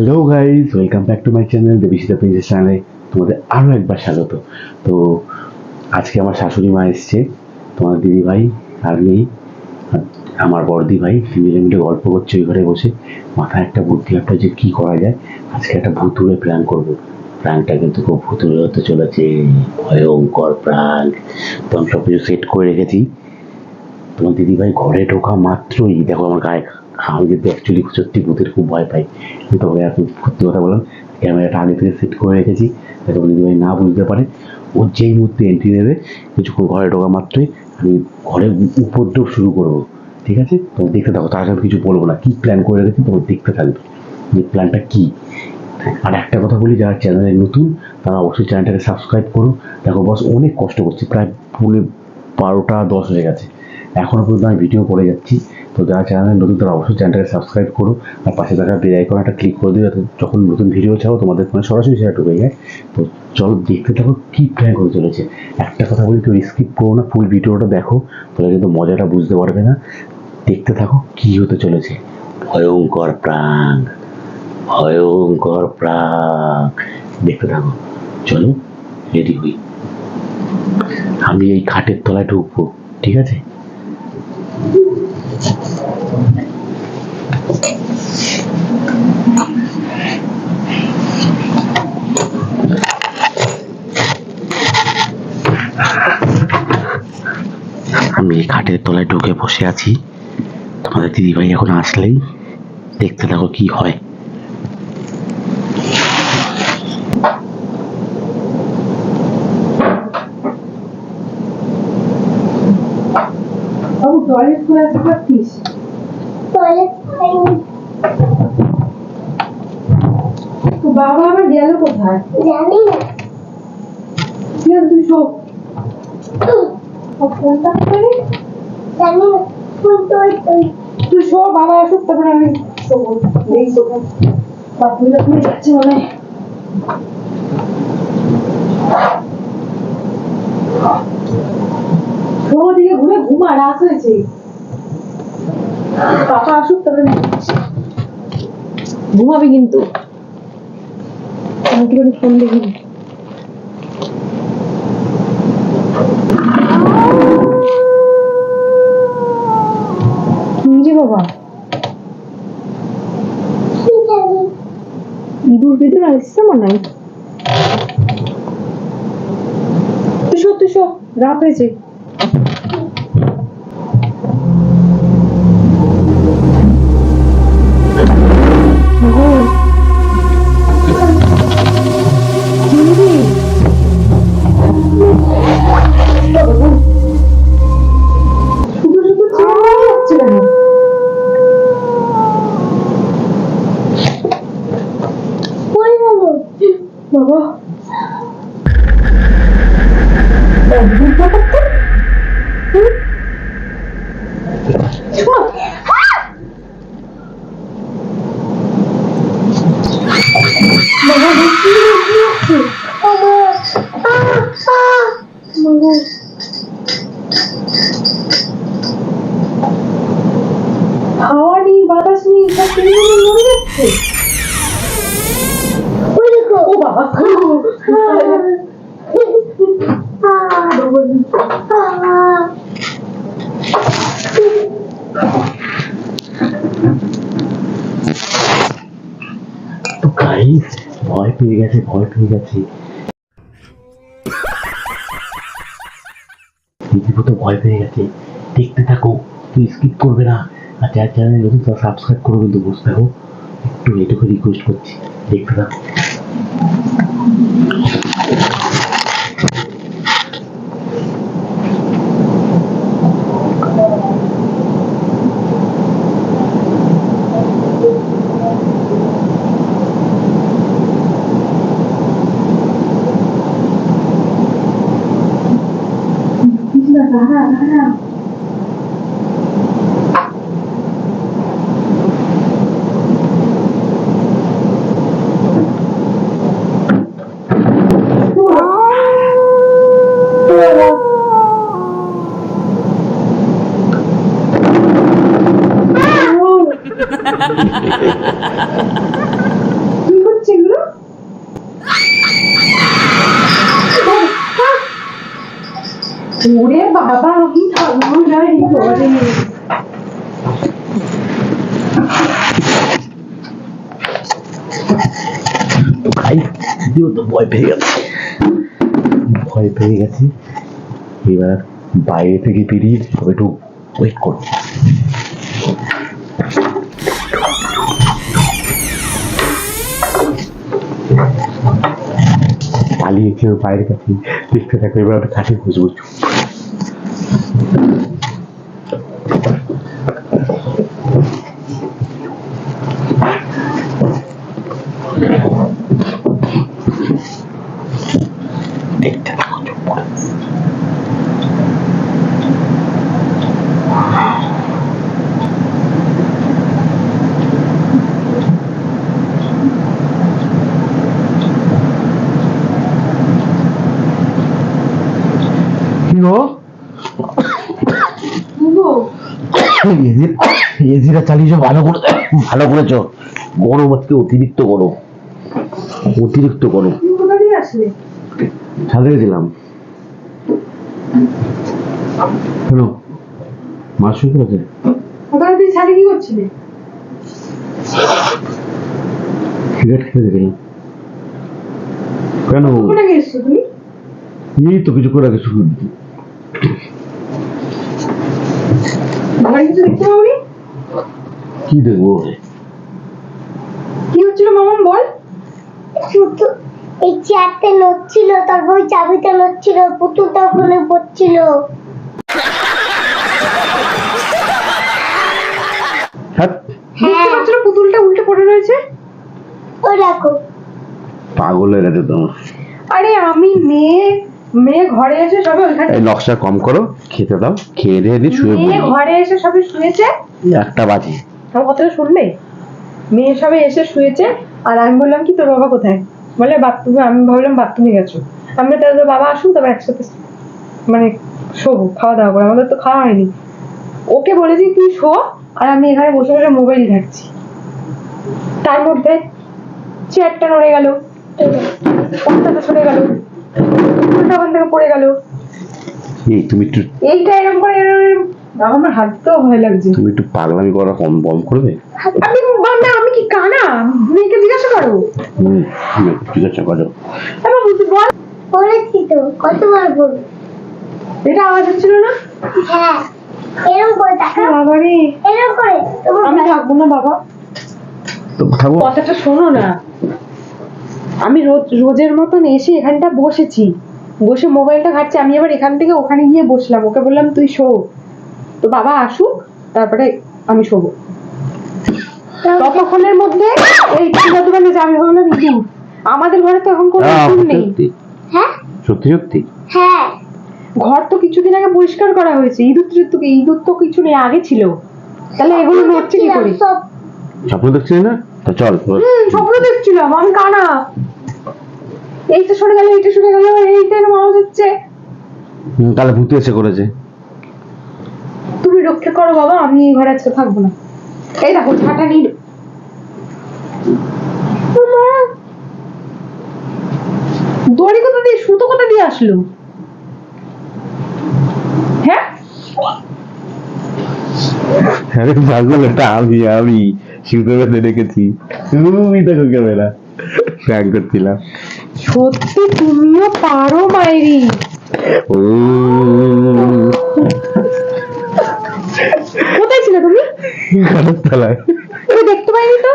Hello guys welcome back to my channel Debishita princess চ্যানেলে তোমাদের আরও একবার স্বাগত। তো আজকে আমার শাশুড়ি মা এসছে, তোমার দিদি ভাই আর নেই আমার বড়দি ভাই মিলে মিলে গল্প করছে ওই ঘরে বসে। মাথায় একটা বুদ্ধি একটা যে কী করা যায়, আজকে একটা ভুতুড়ে প্ল্যান করব। প্ল্যানটা কিন্তু খুব ভুতুড়ে হতে চলেছে, ভয়ঙ্কর প্ল্যান তো আমি সব কিছু সেট করে রেখেছি। তোমার দিদিভাই ঘরে ঢোকা মাত্রই, দেখো আমার গায়ে আমি কিন্তু অ্যাকচুয়ালি সত্যি ভূতের খুব ভয় পাই, আমি তোমাকে এখন সত্যি কথা বললাম, ক্যামেরাটা আগে থেকে সেট করে রেখেছি, যাতে আমার দিদিভাই না বুঝতে পারে। ও যেই মুহূর্তে এন্ট্রি নেবে, কিছুক্ষণ ঘরে ঢোকা মাত্রই আমি ঘরে উপদ্রব শুরু করব, ঠিক আছে? তুমি দেখতে থাকো, তার সাথে কিছু বলব না, কী প্ল্যান করে রেখেছি তোমার দেখতে থাকবে, যে প্ল্যানটা কী? আর একটা কথা বলি, যারা চ্যানেলে নতুন, তারা অবশ্যই চ্যানেলটাকে সাবস্ক্রাইব করো। দেখো বস অনেক কষ্ট করছি, প্রায় পুনে বারোটা দশ হয়ে গেছে। এখনও পর্যন্ত আমি ভিডিও করে যাচ্ছি। তো যারা চ্যানেলে নতুন, তারা অবশ্যই চ্যানেলটাকে সাবস্ক্রাইব করো আর পাশে থাকা বেল আইকনটা ক্লিক করে দিও যখন নতুন ভিডিও চাও তোমাদের ফোনে সরাসরি সেটা ঢুকে যায়। তো চলো দেখতে থাকো কী প্ল্যান করে চলেছে। একটা কথা বলি কেউ স্কিপ করো না ফুল ভিডিওটা দেখো, তাহলে কিন্তু মজাটা বুঝতে পারবে না। দেখতে থাকো কী হতে চলেছে। ভয়ঙ্কর প্রাণ ভয়ঙ্কর প্রাণ। দেখতে থাকো। চলো রেডি হই। আমি এই খাটের তলায় ঢুকবো, ঠিক আছে? আমি খাটের তলায় ঢুকে বসে আছি। তোমাদের দিদিভাই এখন আসলেই দেখতে থাকো কি হয় বাবু টয়লেট করে আসতে পারতিস টয়লেট পাইনি তো বাবা আবার গেল কোথায়? জানি না। ঠিক আছে তুই সব ফোনটা করে জানি না। তুই তুই তুই সব বাবা আসুক তারপরে আমি শোবো। এই শোবো। বাপুরা তুমি যাচ্ছে মনে শোবো দিকে ঘুরে ঘুমা রাত হয়েছে। পাপা আসুক যাচ্ছি। ঘুমাবি কিন্তু। কি ফোন দেখি বাবা। ইঁদুর বেদুর আসছে মনে তুই শো রাত হয়েছে। গাইস ভয় পেয়ে গেছে, ভয় পেয়ে গেছে। দিদিপু তো ভয় পেয়ে গেছে। দেখতে থাকো তুই স্কিপ করবে না। আর যার চ্যানেলে নতুন, তারা সাবস্ক্রাইব করো কিন্তু বসে থাকো। একটু এটুকু রিকোয়েস্ট করছি, দেখতে থাকো। ওরে বাবা আমি ভাই, দিও তো, ভয় পেয়ে গেছে। ভয় পেয়ে গেছি। এবার বাইরে থেকে বেরিয়ে একটু ওয়েট করো পালিয়েছে বাইরের কাছে দেখতে থাকো, এবার ওটা কাছে দেখতে থাকো চুপ করে। কি এসিটা চালিয়েছো ভালো করে ভালো করেছ। গরম আজকে অতিরিক্ত গরম। অতিরিক্ত গরম। আসলে ছাদে কেন মাছ আছে ওখানে তুই ছাড়ে কি করছিলে? কেন? কোথায় গেছো তুমি? এই তো কিছু করে কিছু ঘরে কিছু দেখতে পাবনি কি দেখব? কি হচ্ছিল মামন বল। এই চেয়ারটা নড়ছিল তারপর ওই চাবিটা নড়ছিল পুতুলটা ওখানে পড়ছিল। হ্যাঁ। দেখতে পাচ্ছ না পুতুলটা উল্টে পড়ে রয়েছে? ও দেখো। পাগল হয়ে গেছে তো। আরে আমি মেয়ে মেয়ে ঘরে এসে সবে ওইখানে এই নকশা কম করো খেতে দাও খেয়ে দিয়ে দিয়ে শুয়ে মেয়ে পড়ি। ঘরে এসে সবে শুয়েছে? একটা বাজে। আমার কথাটা শুনবে? মেয়ে সবে এসে শুয়েছে আর আমি বললাম কি তোর বাবা কোথায়? বলে বাথরুমে আমি ভাবলাম বাথরুমে গেছো। আমি তাহলে বাবা আসুন তবে একসাথে মানে শোবো খাওয়া দাওয়া করে। আমাদের তো খাওয়া হয়নি। ওকে বলেছি তুই শো আর আমি এখানে বসে বসে মোবাইল ঘাটছি। তার মধ্যে চেয়ারটা নড়ে গেল। পর্দাটা সরে গেল। ফুলটা ওখান থেকে পড়ে গেল। এই তুমি একটু এইটা এরকম করে আমার হাঁটতেও ভয় লাগছে। তুমি একটু পাগলামি করা কম কম করবে? আমি আমি কি কানা? হুম ঠিক আছে করো বল। বলেছি তো কতবার বলব? এটা আওয়াজ হচ্ছিল না? হ্যাঁ এরকম করে দেখো বাবা রে। এরকম করে আমি থাকব না বাবা। কথাটা শোনো না। আমি রোজ রোজের মতন এসে এখানটা বসেছি। বসে মোবাইলটা ঘাটছি আমি আবার এখান থেকে ওখানে গিয়ে বসলাম। ওকে বললাম তুই শো। তো বাবা আসুক তারপরে আমি শোবো। ততক্ষণের মধ্যে এই পূজা দোকানে যাবে ভাবলাম ইঁদুর আমাদের ঘরে তো এখন কোনো ইঁদুর সত্যি নেই। হ্যাঁ? সত্যি সত্যি? হ্যাঁ। ঘর তো কিছুদিন আগে পরিষ্কার করা হয়েছে। ইঁদুর টিঁদুর তো ইঁদুর তো কিছু নেই আগে ছিল। তাহলে এগুলো নড়ছে কি করে? স্বপ্ন দেখছিস না? তো চল হুম স্বপ্ন দেখছিলাম আমি কানা। এইটা সরে গেল এইটা সরে গেল এইটা এরকম আওয়াজ হচ্ছে তাহলে ভূতে এসে করেছে। তুমি রক্ষা করো বাবা আমি এই ঘরে আজকে থাকব না। এই দেখো দড়ি কোথা দিয়ে সুতো কোথা দিয়ে আসলো? হ্যাঁ? আরে পাগল এটা আমি আমি। শুতে বেঁধে রেখেছি। তুমি দেখো ক্যামেরা। প্র্যাঙ্ক করছিলাম। সত্যি তুমিও পারো মাইরি। ও। তুমি দেখতে পাইনি তো?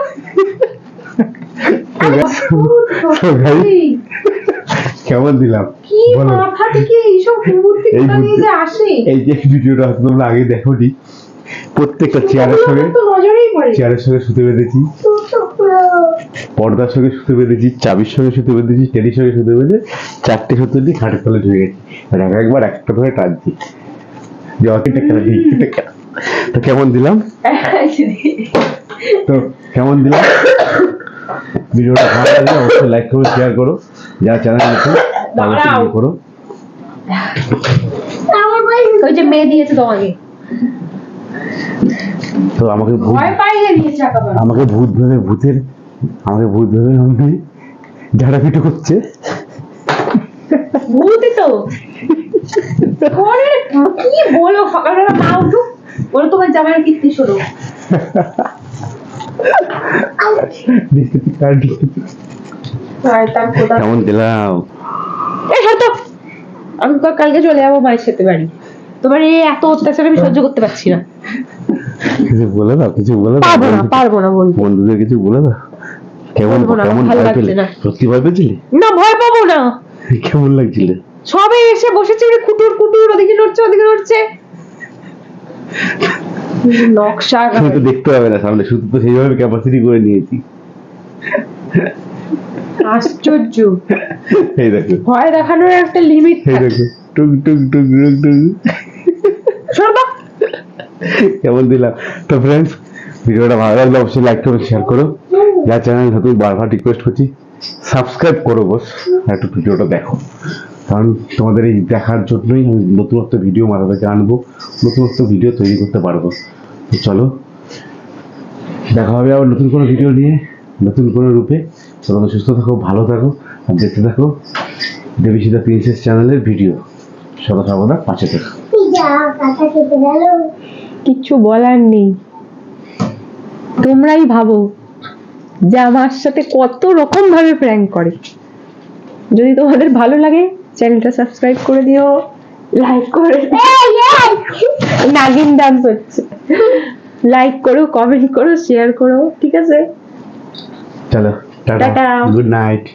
কেমন দিলাম? কি মাথা থেকে এইসব বুদ্ধি এই যে আসে? এই যে ভিডিওটা হয়তো তোমরা আগে দেখোনি প্রত্যেকটা চেয়ারের সঙ্গে চেয়ারের সঙ্গে শুতে বেঁধেছি পর্দার সঙ্গে শুতে বেঁধেছি চাবির সঙ্গে শুতে বেঁধেছি টেডির সঙ্গে শুতে বেঁধে চারটে সুতো দিয়ে খাটের তলে ঢুকে গেছি। এক একবার একটা ধরে টানছি। যে অতিটা কেন তো কেমন দিলাম? তো কেমন দিলাম? ভিডিওটা ভালো লাগলে অবশ্যই লাইক করো শেয়ার করো। যারা চ্যানেল নতুন তারা। করো। আমার ওই যে মেয়ে দিয়েছে তোমাকে। তো আমাকে ভূত আমাকে ভূত ভেবে ভূতের আমাকে ভূত ভেবে আমাকে ঝাড়া পিটো করছে। ভূতই তো। কি বলো সকালবেলা মা উঠুক। তোমার কীর্তি তার কোথা কেমন দিলাম এই আমি কালকে চলে যাব মায়ের সাথে বাড়ি। তোমার এই এত অত্যাচার আমি সহ্য করতে পারছি না। কিছু বলে দাও কিছু বলে দাও। পারব না পারব না বলব বন্ধুদের কিছু বলে দাও। কেমন না, কেমন ভালো ভয় পেলে? সত্যি ভয় পেয়েছিলে? না ভয় পাবো না। কেমন লাগছিল? সবে এসে বসেছে কুটুর কুটুর ওদিকে নড়ছে ওদিকে নড়ছে। নকশা তো দেখতে হবে না সামনে শুধু তো সেইভাবে ক্যাপাসিটি করে নিয়েছি। আশ্চর্য। এই দেখো। ভয় দেখানোর একটা লিমিট এই দেখো টুক টুক টুক টুক টুক। কেমন দিলাম। তো ফ্রেন্ডস ভিডিওটা ভালো লাগলে অবশ্যই লাইক করো শেয়ার করো। যা চ্যানেল নতুন বারবার রিকোয়েস্ট করছি সাবস্ক্রাইব করো বস একটু ভিডিওটা দেখো। কারণ তোমাদের এই দেখার জন্যই আমি নতুনত্ব ভিডিও মাথা থেকে আনব, নতুনত্ব ভিডিও তৈরি করতে পারব। তো চলো, দেখা হবে আবার নতুন কোনো ভিডিও নিয়ে, নতুন কোনো রূপে। তোমরা সুস্থ থাকো, ভালো থাকো, আর দেখতে থাকো দেবীসীতা প্রিন্সেস চ্যানেলের ভিডিও সদা সর্বদা পাশে থাকো। কিচ্ছু বলার নেই। তোমরাই ভাবো যে আমার সাথে কত রকম ভাবে প্র্যাঙ্ক করে। যদি তোমাদের ভালো লাগে চ্যানেলটা সাবস্ক্রাইব করে দিও লাইক করে নাগিন ডান্স হচ্ছে। লাইক করো কমেন্ট করো শেয়ার করো ঠিক আছে? চলো টাটা। টাটা। Good night